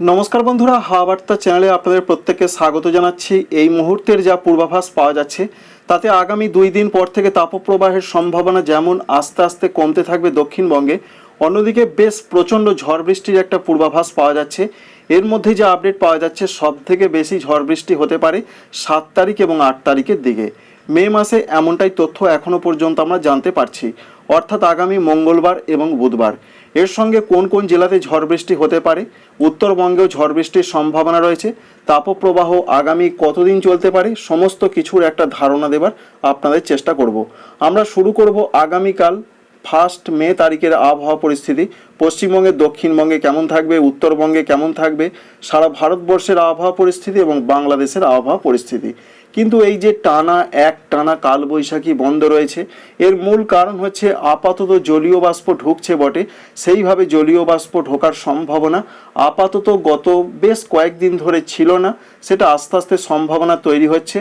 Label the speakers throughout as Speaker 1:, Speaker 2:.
Speaker 1: নমস্কার বন্ধুরা হাওয়া বার্তা চ্যানেলে আপনাদের প্রত্যেককে স্বাগত জানাচ্ছি। এই মুহূর্তের যা পূর্বাভাস পাওয়া যাচ্ছে, তাতে আগামী দুই দিন পর থেকে তাপপ্রবাহের সম্ভাবনা যেমন আস্তে আস্তে কমতে থাকবে দক্ষিণবঙ্গে, অন্যদিকে বেশ প্রচণ্ড ঝড় বৃষ্টির একটা পূর্বাভাস পাওয়া যাচ্ছে। এর মধ্যে যে আপডেট পাওয়া যাচ্ছে সব থেকে বেশি ঝড় বৃষ্টি হতে পারে সাত তারিখ এবং আট তারিখের দিকে। মে মাসে এমনটাই তথ্য এখনও পর্যন্ত আমরা জানতে পারছি। অর্থাৎ আগামী মঙ্গলবার এবং বুধবার। এর সঙ্গে কোন কোন জেলাতে ঝড় বৃষ্টি হতে পারে? উত্তরবঙ্গেও ঝড় বৃষ্টির সম্ভাবনা রয়েছে। তাপপ্রবাহ আগামী কতদিন চলতে পারে? সমস্ত কিছুর একটা ধারণা দেবার আপনাদের চেষ্টা করব। আমরা শুরু করব আগামীকাল ফার্স্ট মে তারিখের আবহাওয়া পরিস্থিতি। পশ্চিমবঙ্গে, দক্ষিণবঙ্গে কেমন থাকবে? উত্তরবঙ্গে কেমন থাকবে? সারা ভারতবর্ষের আবহাওয়া পরিস্থিতি এবং বাংলাদেশের আবহাওয়া পরিস্থিতি। কিন্তু এই যে টানা এক, টানা কালবৈশাখী বন্ধ রয়েছে, এর মূল কারণ হচ্ছে আপাতত জলীয় বাষ্প ঢুকছে বটে। সেইভাবে জলীয় বাষ্প ঢোকার সম্ভাবনা আপাতত গত বেশ কয়েকদিন ধরে ছিল না, সেটা আস্তে আস্তে সম্ভাবনা তৈরি হচ্ছে।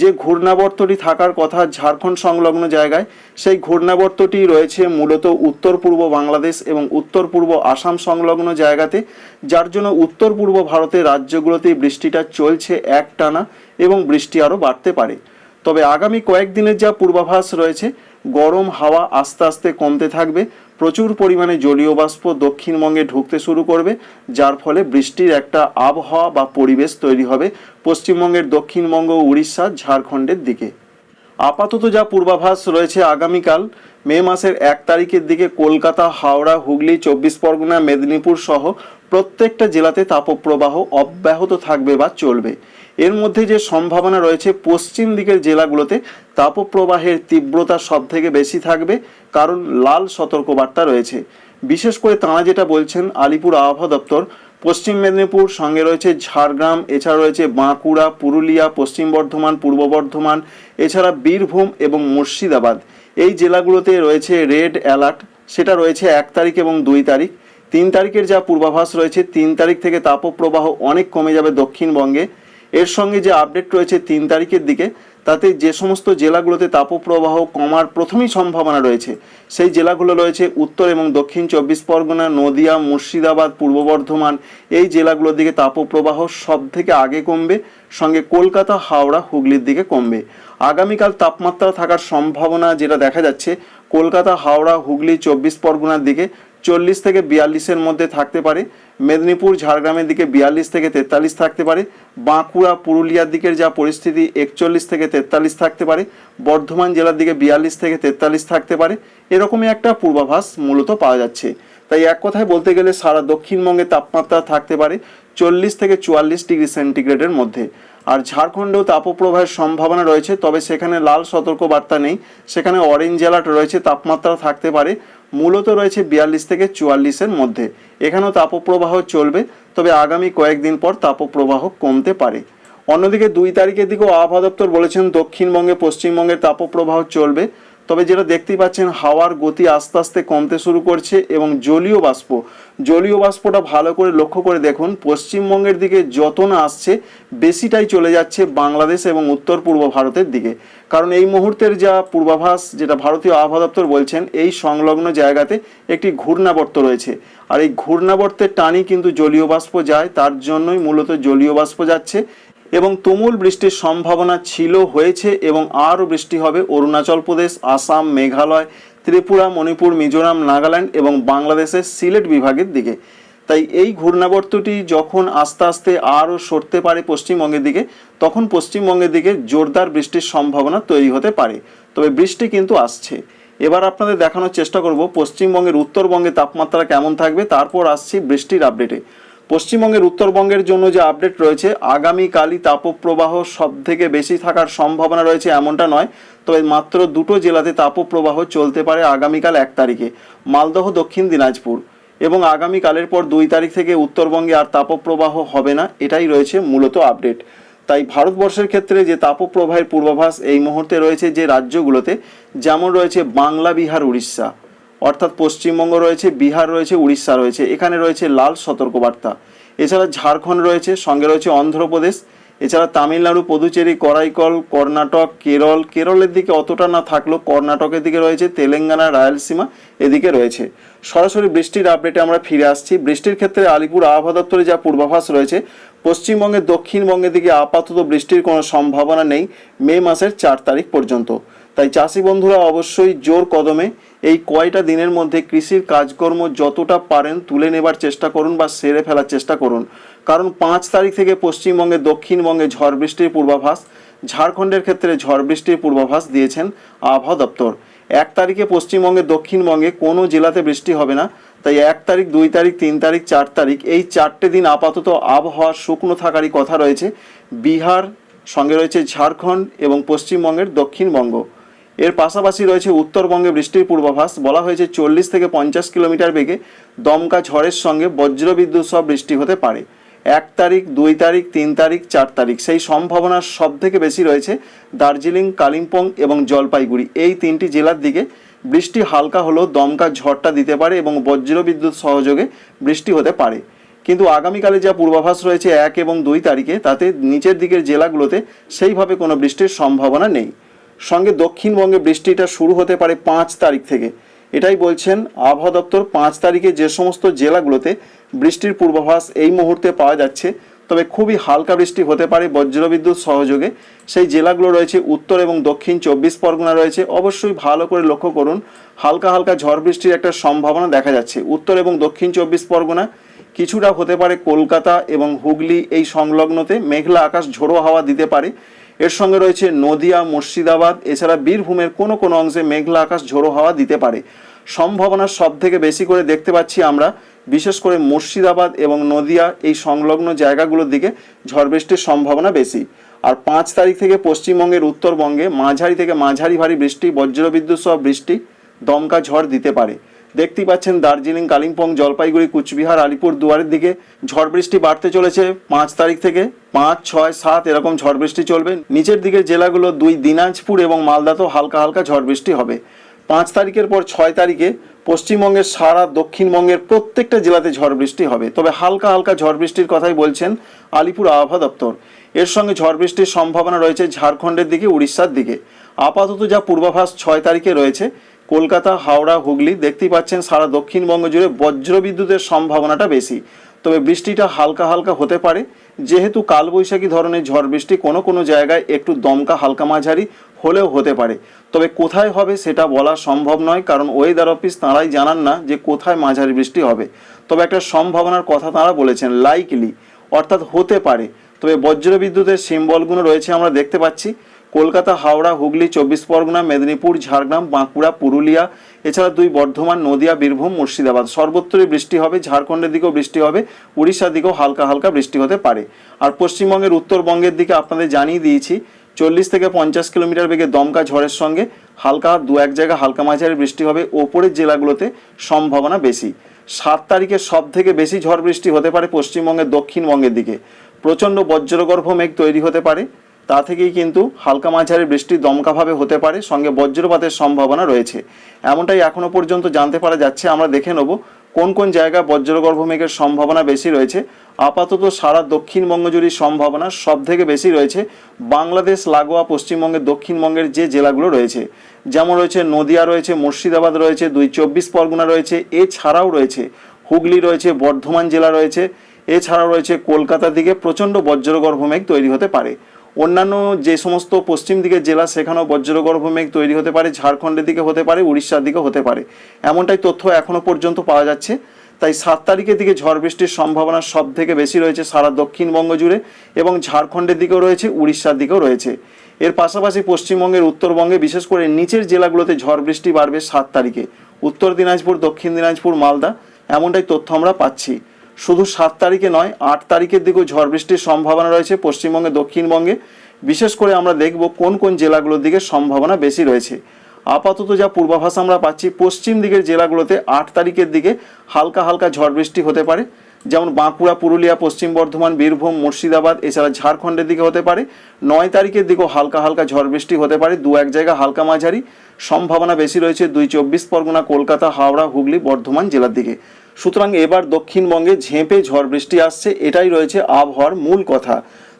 Speaker 1: যে ঘূর্ণাবর্তটি থাকার কথা ঝাড়খণ্ড সংলগ্ন জায়গায়, সেই ঘূর্ণাবর্তটি রয়েছে মূলত উত্তর পূর্ব বাংলাদেশ এবং উত্তর পূর্ব আসাম সংলগ্ন জায়গাতে, যার জন্য উত্তর পূর্ব ভারতের রাজ্যগুলোতেই বৃষ্টিটা চলছে এক টানা এবং বৃষ্টি আরও বাড়তে পারে। তবে আগামী কয়েকদিনের যা পূর্বাভাস রয়েছে, গরম হাওয়া আস্তে আস্তে কমতে থাকবে। প্রচুর পরিমাণে জলীয় বাষ্প দক্ষিণবঙ্গে ঢুকতে শুরু করবে, যার ফলে বৃষ্টির একটা আবহাওয়া বা পরিবেশ তৈরি হবে পশ্চিমবঙ্গের দক্ষিণবঙ্গ উড়িষ্যা ঝাড়খণ্ডের দিকে। আপাতত যা পূর্বাভাস রয়েছে আগামীকাল, মে মাসের এক তারিখের দিকে কলকাতা, হাওড়া, হুগলি, চব্বিশ পরগনা, মেদিনীপুর সহ প্রত্যেকটা জেলাতে তাপপ্রবাহ অব্যাহত থাকবে বা চলবে। এর মধ্যে যে সম্ভাবনা রয়েছে, পশ্চিম দিকের জেলাগুলোতে তাপপ্রবাহের তীব্রতা সব থেকে বেশি থাকবে, কারণ লাল সতর্কবার্তা রয়েছে। বিশেষ করে তাঁরা যেটা বলছেন, আলিপুর আবহাওয়া দপ্তর, পশ্চিম মেদিনীপুর সঙ্গে রয়েছে ঝাড়গ্রাম, এছাড়া রয়েছে বাঁকুড়া, পুরুলিয়া, পশ্চিম বর্ধমান, পূর্ব বর্ধমান, এছাড়া বীরভূম এবং মুর্শিদাবাদ। এই জেলাগুলোতে রয়েছে রেড অ্যালার্ট, সেটা রয়েছে এক তারিখ এবং দুই তারিখ। তিন তারিখের যা পূর্বাভাস রয়েছে, তিন তারিখ থেকে তাপপ্রবাহ অনেক কমে যাবে দক্ষিণবঙ্গে। এর সঙ্গে যে আপডেট রয়েছে তিন তারিখের দিকে, তাতে যে সমস্ত জেলাগুলোতে তাপপ্রবাহ কমার প্রথমেই সম্ভাবনা রয়েছে, সেই জেলাগুলো রয়েছে উত্তর এবং দক্ষিণ চব্বিশ পরগনা, নদিয়া, মুর্শিদাবাদ, পূর্ব বর্ধমান। এই জেলাগুলোর দিকে তাপপ্রবাহ সব থেকে আগে কমবে, সঙ্গে কলকাতা, হাওড়া, হুগলির দিকে কমবে। আগামীকাল তাপমাত্রা থাকার সম্ভাবনা যেটা দেখা যাচ্ছে, কলকাতা, হাওড়া, হুগলি, চব্বিশ পরগনার দিকে চল্লিশ থেকে বিয়াল্লিশের মধ্যে থাকতে পারে। মেদিনীপুর, ঝাড়গ্রামের দিকে বিয়াল্লিশ থেকে তেতাল্লিশ থাকতে পারে। বাঁকুড়া, পুরুলিয়ার দিকের যা পরিস্থিতি, একচল্লিশ থেকে তেতাল্লিশ থাকতে পারে। বর্ধমান জেলার দিকে বিয়াল্লিশ থেকে তেতাল্লিশ থাকতে পারে। এরকমই একটা পূর্বাভাস মূলত পাওয়া যাচ্ছে। তাই এক কথায় বলতে গেলে সারা দক্ষিণবঙ্গে তাপমাত্রা থাকতে পারে চল্লিশ থেকে চুয়াল্লিশ ডিগ্রি সেন্টিগ্রেডের মধ্যে। আর ঝাড়খণ্ডেও তাপপ্রবাহের সম্ভাবনা রয়েছে, তবে সেখানে লাল সতর্ক বার্তা নেই। সেখানে অরেঞ্জ অ্যালার্ট রয়েছে, তাপমাত্রা থাকতে পারে মূলত রয়েছে বিয়াল্লিশ থেকে চুয়াল্লিশের মধ্যে। এখানেও তাপপ্রবাহ চলবে, তবে আগামী কয়েকদিন পর তাপপ্রবাহ কমতে পারে। অন্যদিকে দুই তারিখের দিকেও আবহাওয়া দপ্তর বলেছেন দক্ষিণবঙ্গে পশ্চিমবঙ্গের তাপপ্রবাহ চলবে। তবে যেটা দেখতেই পাচ্ছেন, হাওয়ার গতি আস্তে আস্তে কমতে শুরু করছে এবং জলীয় বাষ্প, জলীয় বাষ্পটা ভালো করে লক্ষ্য করে দেখুন, পশ্চিমবঙ্গের দিকে যত না আসছে, বেশিটাই চলে যাচ্ছে বাংলাদেশ এবং উত্তর পূর্ব ভারতের দিকে। কারণ এই মুহূর্তের যা পূর্বাভাস, যেটা ভারতীয় আবহাওয়া দপ্তর বলছেন, এই সংলগ্ন জায়গাতে একটি ঘূর্ণাবর্ত রয়েছে। আর এই ঘূর্ণাবর্তের টানই কিন্তু জলীয় বাষ্প যায়, তার জন্যই মূলত জলীয় বাষ্প যাচ্ছে। এবং তুমুল বৃষ্টির সম্ভাবনা ছিল, হয়েছে এবং আরও বৃষ্টি হবে অরুণাচল প্রদেশ, আসাম, মেঘালয়, ত্রিপুরা, মণিপুর, মিজোরাম, নাগাল্যান্ড এবং বাংলাদেশের সিলেট বিভাগের দিকে। তাই এই ঘূর্ণাবর্তটি যখন আস্তে আস্তে আরও সরতে পারে পশ্চিমবঙ্গের দিকে, তখন পশ্চিমবঙ্গের দিকে জোরদার বৃষ্টির সম্ভাবনা তৈরি হতে পারে। তবে বৃষ্টি কিন্তু আসছে। এবার আপনাদের দেখানোর চেষ্টা করব পশ্চিমবঙ্গের উত্তরবঙ্গে তাপমাত্রা কেমন থাকবে, তারপর আসছি বৃষ্টির আপডেটে। পশ্চিমবঙ্গের উত্তরবঙ্গের জন্য যে আপডেট রয়েছে, আগামীকালই তাপপ্রবাহ সব থেকে বেশি থাকার সম্ভাবনা রয়েছে এমনটা নয়, তবে মাত্র দুটো জেলাতে তাপপ্রবাহ চলতে পারে আগামীকাল এক তারিখে, মালদহ, দক্ষিণ দিনাজপুর। এবং আগামীকালের পর দুই তারিখ থেকে উত্তরবঙ্গে আর তাপপ্রবাহ হবে না, এটাই রয়েছে মূলত আপডেট তাই ভারতবর্ষের ক্ষেত্রে যে তাপপ্রবাহের পূর্বাভাস এই মুহূর্তে রয়েছে যে রাজ্যগুলোতে, যেমন রয়েছে বাংলা, বিহার, উড়িষ্যা। অর্থাৎ পশ্চিমবঙ্গ রয়েছে, বিহার রয়েছে, উড়িষ্যা রয়েছে। এখানে রয়েছে লাল সতর্কবার্তা। এছাড়া ঝাড়খণ্ড রয়েছে, সঙ্গে রয়েছে অন্ধ্রপ্রদেশ। এছাড়া তামিলনাড়ু, পুদুচেরি, করাইকল, কর্ণাটক, কেরল। কেরলের দিকে অতটা না থাকলেও কর্ণাটকের দিকে রয়েছে, তেলেঙ্গানা, রায়লসীমা এদিকে রয়েছে। সরাসরি বৃষ্টির আপডেটে আমরা ফিরে আসছি। বৃষ্টির ক্ষেত্রে আলিপুর আবহাওয়া দপ্তরে যা পূর্বাভাস রয়েছে, পশ্চিমবঙ্গের দক্ষিণবঙ্গের দিকে আপাতত বৃষ্টির কোনো সম্ভাবনা নেই মে মাসের চার তারিখ পর্যন্ত। তাই চাষি বন্ধুরা অবশ্যই জোর কদমে এই কয়টা দিনের মধ্যে কৃষির কাজকর্ম যতটা পারেন তুলে নেবার চেষ্টা করুন বা সেরে ফেলার চেষ্টা করুন। কারণ পাঁচ তারিখ থেকে পশ্চিমবঙ্গে, দক্ষিণবঙ্গে ঝড় বৃষ্টির পূর্বাভাস, ঝাড়খণ্ডের ক্ষেত্রে ঝড় বৃষ্টির পূর্বাভাস দিয়েছেন আবহাওয়া দপ্তর। এক তারিখে পশ্চিমবঙ্গে, দক্ষিণবঙ্গে কোনো জেলাতে বৃষ্টি হবে না, তাই এক তারিখ, দুই তারিখ, তিন তারিখ, চার তারিখ এই চারটে দিন আপাতত আবহাওয়া শুকনো থাকারই কথা রয়েছে। বিহার সঙ্গে রয়েছে ঝাড়খণ্ড এবং পশ্চিমবঙ্গের দক্ষিণবঙ্গ। এর পাশাপাশি রয়েছে উত্তরবঙ্গে বৃষ্টির পূর্বাভাস। বলা হয়েছে চল্লিশ থেকে পঞ্চাশ কিলোমিটার বেগে দমকা ঝড়ের সঙ্গে বজ্রবিদ্যুৎ সহ বৃষ্টি হতে পারে। এক তারিখ, দুই তারিখ, তিন তারিখ, চার তারিখ। সেই সম্ভাবনা সব থেকে বেশি রয়েছে দার্জিলিং, কালিম্পং এবং জলপাইগুড়ি। এই তিনটি জেলার দিকে বৃষ্টি হালকা হলেও দমকা ঝড়টা দিতে পারে এবং বজ্রবিদ্যুৎ সহযোগে বৃষ্টি হতে পারে। কিন্তু আগামীকালে যা পূর্বাভাস রয়েছে এক এবং দুই তারিখে, তাতে নিচের দিকের জেলাগুলোতে সেইভাবে কোনো বৃষ্টির সম্ভাবনা নেই। সঙ্গে দক্ষিণবঙ্গে বৃষ্টিটা শুরু হতে পারে পাঁচ তারিখ থেকে। এটাই বলছেন আবহাওয়া দপ্তর। পাঁচ তারিখে যে সমস্ত জেলাগুলোতে বৃষ্টির পূর্বাভাস এই মুহূর্তে পাওয়া যাচ্ছে, তবে খুবই হালকা বৃষ্টি হতে পারে বজ্রবিদ্যুৎ সহযোগে। সেই জেলাগুলো রয়েছে উত্তর এবং দক্ষিণ চব্বিশ পরগনা রয়েছে। অবশ্যই ভালো করে লক্ষ্য করুন, হালকা হালকা ঝড় বৃষ্টির একটা সম্ভাবনা দেখা যাচ্ছে। উত্তর এবং দক্ষিণ চব্বিশ পরগনা কিছুটা হতে পারে কলকাতা এবং হুগলি এই সংলগ্নতে মেঘলা আকাশ ঝোড়ো হাওয়া দিতে পারে। এর সঙ্গে রয়েছে নদিয়া, মুর্শিদাবাদ, এছাড়া বীরভূমের কোনো কোনো অংশে মেঘলা আকাশ ঝোড়ো হাওয়া দিতে পারে। সম্ভাবনা সব থেকে বেশি করে দেখতে পাচ্ছি আমরা, বিশেষ করে মুর্শিদাবাদ এবং নদিয়া, এই সংলগ্ন জায়গাগুলোর দিকে ঝড় বৃষ্টির সম্ভাবনা বেশি। আর পাঁচ তারিখ থেকে পশ্চিমবঙ্গের উত্তরবঙ্গে মাঝারি থেকে মাঝারি ভারী বৃষ্টি, বজ্রবিদ্যুৎ সহ বৃষ্টি, দমকা ঝড় দিতে পারে। দেখতেই পাচ্ছেন দার্জিলিং, কালিম্পং, জলপাইগুড়ি, কুচবিহার আলিপুর দুয়ারের দিকে ঝড় বৃষ্টি বাড়তে চলেছে পাঁচ তারিখ থেকে। পাঁচ, ছয়, সাত এরকম ঝড় বৃষ্টি চলবে। নিচের দিকে জেলাগুলো দুই দিনাজপুর এবং মালদাতেও হালকা হালকা ঝড় বৃষ্টি হবে। পাঁচ তারিখের পর ছয় তারিখে পশ্চিমবঙ্গের সারা দক্ষিণবঙ্গের প্রত্যেকটা জেলাতে ঝড় বৃষ্টি হবে। তবে হালকা হালকা ঝড় বৃষ্টির কথাই বলছেন আলিপুর আবহাওয়া দপ্তর। এর সঙ্গে ঝড় বৃষ্টির সম্ভাবনা রয়েছে ঝাড়খণ্ডের দিকে, উড়িষ্যার দিকে। আপাতত যা পূর্বাভাস ছয় তারিখে রয়েছে কলকাতা, হাওড়া, হুগলি দেখতেই পাচ্ছেন সারা দক্ষিণবঙ্গ জুড়ে বজ্রবিদ্যুতের সম্ভাবনাটা বেশি। তবে বৃষ্টিটা হালকা হালকা হতে পারে। যেহেতু কালবৈশাখী ধরনের ঝড় বৃষ্টি কোনো কোনো জায়গায় একটু দমকা হালকা মাঝারি হলেও হতে পারে। তবে কোথায় হবে সেটা বলা সম্ভব নয়, কারণ ওয়েদার অফিস তাঁরাই জানান না যে কোথায় মাঝারি বৃষ্টি হবে। তবে একটা সম্ভাবনার কথা তাঁরা বলেছেন লাইকলি অর্থাৎ হতে পারে। তবে বজ্রবিদ্যুতের সিম্বলগুলো রয়েছে আমরা দেখতে পাচ্ছি। কলকাতা, হাওড়া, হুগলি, চব্বিশ পরগনা, মেদিনীপুর, ঝাড়গ্রাম, বাঁকুড়া, পুরুলিয়া, এছাড়া দুই বর্ধমান, নদিয়া, বীরভূম, মুর্শিদাবাদ। সর্বত্রই বৃষ্টি হবে, ঝাড়খণ্ডের দিকেও বৃষ্টি হবে, উড়িষ্যার দিকেও হালকা হালকা বৃষ্টি হতে পারে। আর পশ্চিমবঙ্গের উত্তরবঙ্গের দিকে আপনাদের জানিয়ে দিয়েছি, চল্লিশ থেকে পঞ্চাশ কিলোমিটার বেগে দমকা ঝড়ের সঙ্গে হালকা দু এক জায়গা হালকা মাঝারি বৃষ্টি হবে, ওপরের জেলাগুলোতে সম্ভাবনা বেশি। সাত তারিখে সব থেকে বেশি ঝড় বৃষ্টি হতে পারে পশ্চিমবঙ্গের দক্ষিণবঙ্গের দিকে। প্রচণ্ড বজ্রগর্ভ মেঘ তৈরি হতে পারে তা থেকেই কিন্তু হালকা মাঝারি বৃষ্টি দমকাভাবে হতে পারে, সঙ্গে বজ্রপাতের সম্ভাবনা রয়েছে। এমনটাই এখনও পর্যন্ত জানতে পারা যাচ্ছে। আমরা দেখে নেব কোন কোন জায়গায় বজ্রগর্ভ মেঘের সম্ভাবনা বেশি রয়েছে। আপাতত সারা দক্ষিণবঙ্গ জুড়ে সম্ভাবনা সব থেকে বেশি রয়েছে। বাংলাদেশ, লাগোয়া, পশ্চিমবঙ্গের দক্ষিণবঙ্গের যে জেলাগুলো রয়েছে, যেমন রয়েছে নদিয়া রয়েছে, মুর্শিদাবাদ রয়েছে, দুই চব্বিশ পরগনা রয়েছে, এছাড়াও রয়েছে হুগলি রয়েছে, বর্ধমান জেলা রয়েছে, এছাড়াও রয়েছে কলকাতার দিকে প্রচণ্ড বজ্রগর্ভ মেঘ তৈরি হতে পারে। অন্যান্য যে সমস্ত পশ্চিম দিকের জেলা, সেখানেও বজ্রগর্ভ মেঘ তৈরি হতে পারে, ঝাড়খণ্ডের দিকে হতে পারে, উড়িষ্যার দিকে হতে পারে। এমনটাই তথ্য এখনও পর্যন্ত পাওয়া যাচ্ছে। তাই সাত তারিখের দিকে ঝড় বৃষ্টির সম্ভাবনা সব থেকে বেশি রয়েছে সারা দক্ষিণবঙ্গ জুড়ে এবং ঝাড়খণ্ডের দিকেও রয়েছে, উড়িষ্যার দিকেও রয়েছে। এর পাশাপাশি পশ্চিমবঙ্গের উত্তরবঙ্গে, বিশেষ করে নিচের জেলাগুলোতে ঝড় বৃষ্টি বাড়বে সাত তারিখে। উত্তর দিনাজপুর, দক্ষিণ দিনাজপুর, মালদা, এমনটাই তথ্য আমরা পাচ্ছি। শুধু সাত তারিখে নয়, আট তারিখের দিকেও ঝড় বৃষ্টির সম্ভাবনা রয়েছে পশ্চিমবঙ্গে, দক্ষিণবঙ্গে। বিশেষ করে আমরা দেখব কোন কোন জেলাগুলোর দিকে সম্ভাবনা বেশি রয়েছে। আপাতত যা পূর্বাভাস আমরা পাচ্ছি, পশ্চিম দিকের জেলাগুলোতে আট তারিখের দিকে হালকা হালকা ঝড় বৃষ্টি হতে পারে। যেমন বাঁকুড়া, পুরুলিয়া, পশ্চিম বর্ধমান, বীরভূম, মুর্শিদাবাদ, এছাড়া ঝাড়খণ্ডের দিকে হতে পারে। নয় তারিখের দিকেও হালকা হালকা ঝড় বৃষ্টি হতে পারে, দু এক জায়গা হালকা মাঝারি। সম্ভাবনা বেশি রয়েছে দুই চব্বিশ পরগনা, কলকাতা, হাওড়া, হুগলি, বর্ধমান জেলার দিকে। সুতরাং এবার দক্ষিণবঙ্গে ঝেঁপে ঝড় বৃষ্টি আসছে, এটাই রয়েছে আবহাওয়ার মূল কথা।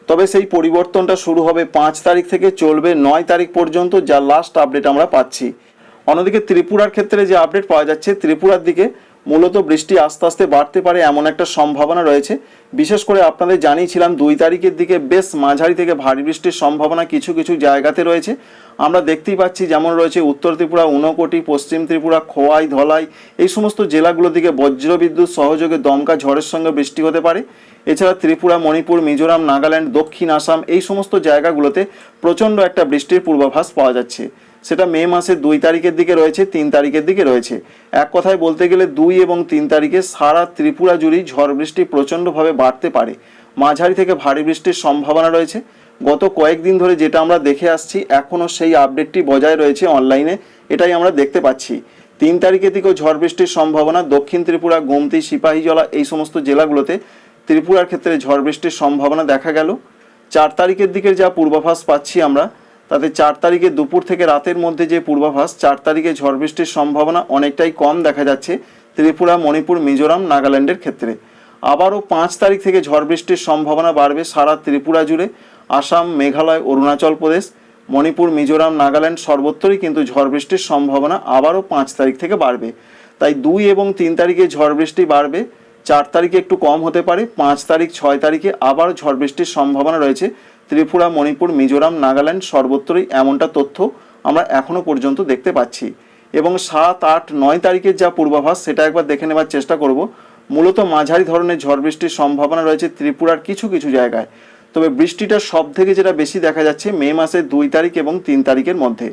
Speaker 1: তবে সেই পরিবর্তনটা শুরু হবে পাঁচ তারিখ থেকে চলবে নয় তারিখ পর্যন্ত, যা লাস্ট আপডেট আমরা পাচ্ছি। অন্যদিকে ত্রিপুরার ক্ষেত্রে যে আপডেট পাওয়া যাচ্ছে, ত্রিপুরার দিকে মূলত বৃষ্টি আস্তে আস্তে বাড়তে পারে এমন একটা সম্ভাবনা রয়েছে। বিশেষ করে আপনাদের জানিয়েছিলাম দুই তারিখের দিকে বেশ মাঝারি থেকে ভারী বৃষ্টির সম্ভাবনা কিছু কিছু জায়গাতে রয়েছে। আমরা দেখতেই পাচ্ছি যেমন রয়েছে উত্তর ত্রিপুরা, ঊনকোটি, পশ্চিম ত্রিপুরা, খোয়াই, ধলাই, এই সমস্ত জেলাগুলোর দিকে বজ্রবিদ্যুৎ সহযোগে দমকা ঝড়ের সঙ্গে বৃষ্টি হতে পারে। এছাড়া ত্রিপুরা, মণিপুর, মিজোরাম, নাগাল্যান্ড, দক্ষিণ আসাম এই সমস্ত জায়গাগুলোতে প্রচণ্ড একটা বৃষ্টির পূর্বাভাস পাওয়া যাচ্ছে। সেটা মে মাসের দুই তারিখের দিকে রয়েছে, তিন তারিখের দিকে রয়েছে। এক কথায় বলতে গেলে দুই এবং তিন তারিখে সারা ত্রিপুরা জুড়েই ঝড় বৃষ্টি প্রচণ্ডভাবে বাড়তে পারে। মাঝারি থেকে ভারী বৃষ্টির সম্ভাবনা রয়েছে। গত কয়েকদিন ধরে যেটা আমরা দেখে আসছি এখনও সেই আপডেটটি বজায় রয়েছে অনলাইনে। এটাই আমরা দেখতে পাচ্ছি। তিন তারিখের দিকেও ঝড় বৃষ্টির সম্ভাবনা। দক্ষিণ ত্রিপুরা, গোমতি, সিপাহীজলা এই সমস্ত জেলাগুলোতে ত্রিপুরার ক্ষেত্রে ঝড় বৃষ্টির সম্ভাবনা দেখা গেল। চার তারিখের দিকের যা পূর্বাভাস পাচ্ছি আমরা তাতে চার তারিখে দুপুর থেকে রাতের মধ্যে যে পূর্বাভাস, চার তারিখে ঝড় বৃষ্টির সম্ভাবনা অনেকটাই কম দেখা যাচ্ছে ত্রিপুরা, মণিপুর, মিজোরাম, নাগাল্যান্ডের ক্ষেত্রে। আবারও পাঁচ তারিখ থেকে ঝড় বৃষ্টির সম্ভাবনা বাড়বে সারা ত্রিপুরা জুড়ে। আসাম, মেঘালয়, অরুণাচল প্রদেশ, মণিপুর, মিজোরাম, নাগাল্যান্ড সর্বত্রই কিন্তু ঝড় বৃষ্টির সম্ভাবনা আবারও পাঁচ তারিখ থেকে বাড়বে। তাই দুই এবং তিন তারিখে ঝড় বৃষ্টি বাড়বে, চার তারিখে একটু কম হতে পারে, পাঁচ তারিখ, ছয় তারিখে আবার ঝড় বৃষ্টির সম্ভাবনা রয়েছে। ত্রিপুরা, মণিপুর, মিজোরাম, নাগাল্যান্ড সর্বত্রই এমনটা তথ্য আমরা এখনও পর্যন্ত দেখতে পাচ্ছি। এবং সাত, আট, নয় তারিখের যা পূর্বাভাস, সেটা একবার দেখে নেবার চেষ্টা করব। মূলত মাঝারি ধরনের ঝড় বৃষ্টির সম্ভাবনা রয়েছে ত্রিপুরার কিছু কিছু জায়গায়। তবে বৃষ্টিটা সব থেকে যেটা বেশি দেখা যাচ্ছে মে মাসের দুই তারিখ এবং তিন তারিখের মধ্যে।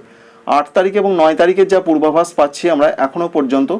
Speaker 1: আট তারিখ এবং নয় তারিখের যা পূর্বাভাস পাচ্ছি আমরা এখনও পর্যন্ত,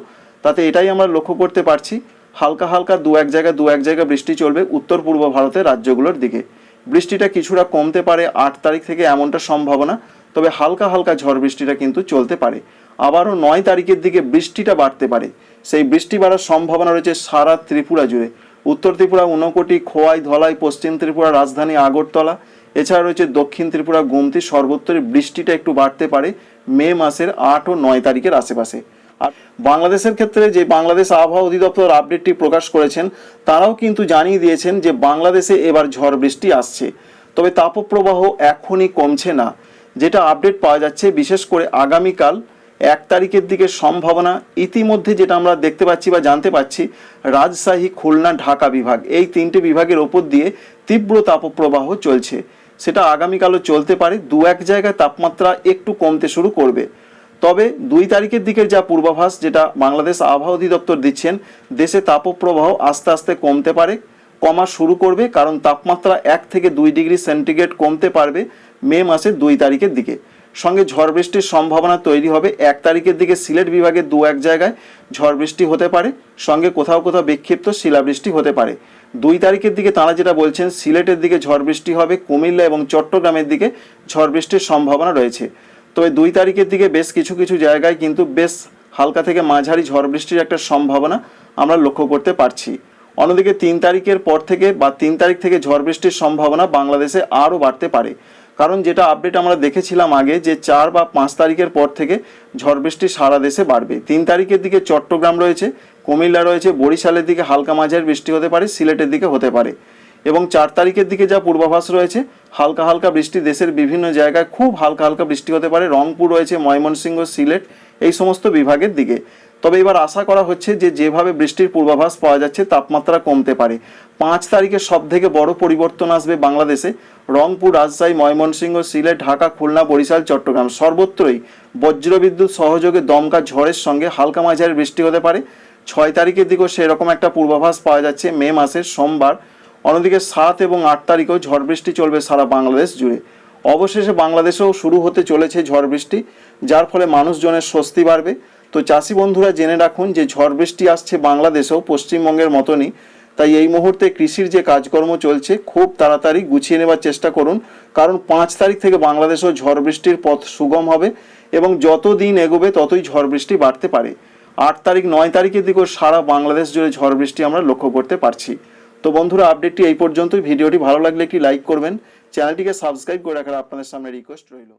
Speaker 1: তাতে এটাই আমরা লক্ষ্য করতে পারছি। হালকা হালকা দু এক জায়গায় দু এক জায়গায় বৃষ্টি চলবে উত্তর পূর্ব ভারতের রাজ্যগুলোর দিকে। বৃষ্টিটা কিছুটা কমতে পারে আট তারিখ থেকে এমনটা সম্ভাবনা, তবে হালকা হালকা ঝড় বৃষ্টিটা কিন্তু চলতে পারে। আবারও নয় তারিখের দিকে বৃষ্টিটা বাড়তে পারে। সেই বৃষ্টি বাড়ার সম্ভাবনা রয়েছে সারা ত্রিপুরা জুড়ে। উত্তর ত্রিপুরা, ঊনকোটি, খোয়াই, ধলাই, পশ্চিম ত্রিপুরা, রাজধানী আগরতলা, এছাড়া রয়েছে দক্ষিণ ত্রিপুরা, গুমতি সর্বত্রই বৃষ্টিটা একটু বাড়তে পারে মে মাসের আট ও নয় তারিখের আশেপাশে। আর বাংলাদেশের ক্ষেত্রে যে বাংলাদেশ আবহাওয়া অধিদপ্তর আপডেটটি প্রকাশ করেছেন, তারাও কিন্তু জানিয়ে দিয়েছেন যে বাংলাদেশে এবার ঝড় বৃষ্টি আসছে। তবে তাপপ্রবাহ এখনই কমছে না, যেটা আপডেট পাওয়া যাচ্ছে। বিশেষ করে আগামীকাল এক তারিখের দিকে সম্ভাবনা, ইতিমধ্যে যেটা আমরা দেখতে পাচ্ছি বা জানতে পাচ্ছি, রাজশাহী, খুলনা, ঢাকা বিভাগ। এই তিনটে বিভাগের ওপর দিয়ে তীব্র তাপপ্রবাহ চলছে। সেটা আগামীকালও চলতে পারে। দু এক জায়গায় তাপমাত্রা একটু কমতে শুরু করবে। তবে দুই তারিখের দিকের যা পূর্বাভাস, যেটা বাংলাদেশ আবহাওয়া অধিদপ্তর দিচ্ছেন, দেশে তাপপ্রবাহ আস্তে আস্তে কমতে পারে, কমা শুরু করবে, কারণ তাপমাত্রা এক থেকে দুই ডিগ্রি সেন্টিগ্রেড কমতে পারবে মে মাসের দুই তারিখের দিকে। সঙ্গে ঝড় বৃষ্টির সম্ভাবনা তৈরি হবে এক তারিখের দিকে সিলেট বিভাগে দু এক জায়গায়। ঝড় বৃষ্টি হতে পারে, সঙ্গে কোথাও কোথাও বিক্ষিপ্ত শিলাবৃষ্টি হতে পারে। দুই তারিখের দিকে তারা যেটা বলছেন, সিলেটের দিকে ঝড় বৃষ্টি হবে, কুমিল্লা এবং চট্টগ্রামের দিকে ঝড় বৃষ্টির সম্ভাবনা রয়েছে। তবে দুই তারিখের দিকে বেশ কিছু কিছু জায়গায় কিন্তু বেশ হালকা থেকে মাঝারি ঝড় বৃষ্টির একটা সম্ভাবনা আমরা লক্ষ্য করতে পারছি। অন্যদিকে তিন তারিখের পর থেকে বা তিন তারিখ থেকে ঝড় বৃষ্টির সম্ভাবনা বাংলাদেশে আরও বাড়তে পারে। কারণ যেটা আপডেট আমরা দেখেছিলাম আগে যে চার বা পাঁচ তারিখের পর থেকে ঝড় বৃষ্টি সারা দেশে বাড়বে। তিন তারিখের দিকে চট্টগ্রাম রয়েছে, কুমিল্লা রয়েছে, বরিশালের দিকে হালকা মাঝারি বৃষ্টি হতে পারে, সিলেটের দিকে হতে পারে। এবং চার তারিখের দিকে যা পূর্বাভাস রয়েছে, হালকা হালকা বৃষ্টি দেশের বিভিন্ন জায়গায় খুব হালকা হালকা বৃষ্টি হতে পারে। রংপুর রয়েছে, ময়মনসিংহ, সিলেট, এই সমস্ত বিভাগের দিকে। তবে এবার আশা করা হচ্ছে যে, যেভাবে বৃষ্টির পূর্বাভাস পাওয়া যাচ্ছে, তাপমাত্রা কমতে পারে। পাঁচ তারিখে সব থেকে বড় পরিবর্তন আসবে বাংলাদেশে। রংপুর, রাজশাহী, ময়মনসিংহ, সিলেট, ঢাকা, খুলনা, বরিশাল, চট্টগ্রাম, সর্বত্রই বজ্রবিদ্যুৎ সহযোগে দমকা ঝড়ের সঙ্গে হালকা মাঝারি বৃষ্টি হতে পারে। ছয় তারিখের দিকেও সেরকম একটা পূর্বাভাস পাওয়া যাচ্ছে। মে মাসের সোমবার অন্যদিকে সাত এবং আট তারিখেও ঝড় বৃষ্টি চলবে সারা বাংলাদেশ জুড়ে। অবশেষে বাংলাদেশেও শুরু হতে চলেছে ঝড় বৃষ্টি, যার ফলে মানুষজনের স্বস্তি বাড়বে। তো চাষি বন্ধুরা জেনে রাখুন যে ঝড় বৃষ্টি আসছে বাংলাদেশেও, পশ্চিমবঙ্গের মতনই। তাই এই মুহূর্তে কৃষির যে কাজকর্ম চলছে, খুব তাড়াতাড়ি গুছিয়ে নেবার চেষ্টা করুন। কারণ পাঁচ তারিখ থেকে বাংলাদেশেও ঝড় বৃষ্টির পথ সুগম হবে এবং যত দিন এগোবে ততই ঝড় বৃষ্টি বাড়তে পারে। আট তারিখ, নয় তারিখের দিকেও সারা বাংলাদেশ জুড়ে ঝড় বৃষ্টি আমরা লক্ষ্য করতে পারছি। তো বন্ধুরা আপডেটটি এই পর্যন্তই। ভিডিওটি ভালো লাগলে একটি লাইক করবেন। চ্যানেলটিকে সাবস্ক্রাইব করে রাখার আপনাদের সামনে রিকোয়েস্ট রইল।